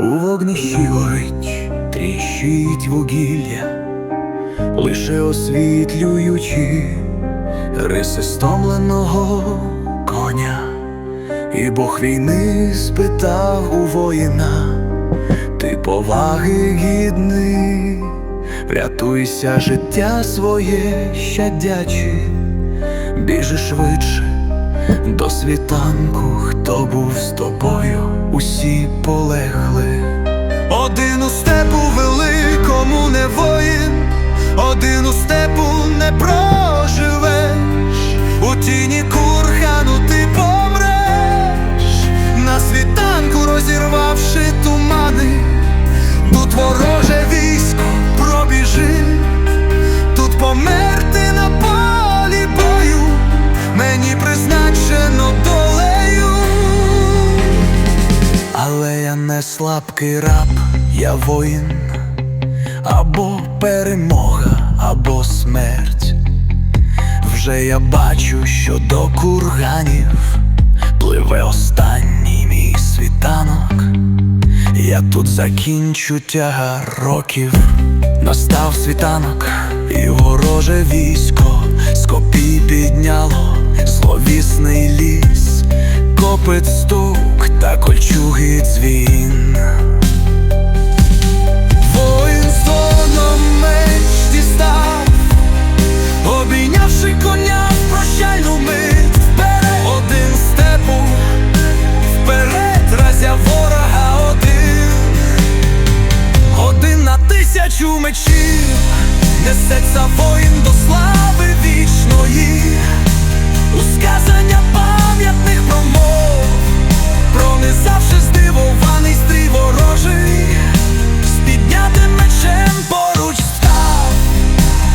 У вогнищі горить, тріщить вугілля, лише освітлюючи риси стомленого коня, і Бог війни спитав у воїна, ти поваги гідний, врятуйся життя своє щадячи, біжи швидше до світанку, хто був з тобою, усі полегли. Один у степу великому не воїн, один у степу не проживеш, слабкий раб, я воїн, або перемога, або смерть. Вже я бачу, що до курганів пливе останній мій світанок. Я тут закінчу тягар років, настав світанок, і вороже військо з копій підняло зловісний ліс, копит стук та кольчуги дзвін. Тисячу мечів, несеться воїн до слави вічної, у сказання пам'ятних промов, пронизавши здивований стрій ворожий, з піднятим мечем поруч став,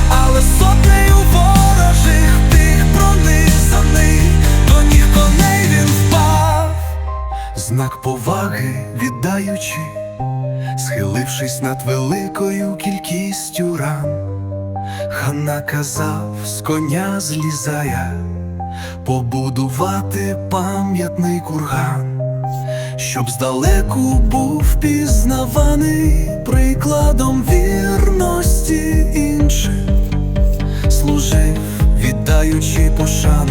але сотнею ворожих тих пронизаний, до ніг коней він впав, знак поваги віддаючи, схилившись над великою кількістю ран. Хан наказав з коня злізая побудувати пам'ятний курган, щоб здалеку був пізнаваний прикладом вірності іншим, служив, віддаючи пошану,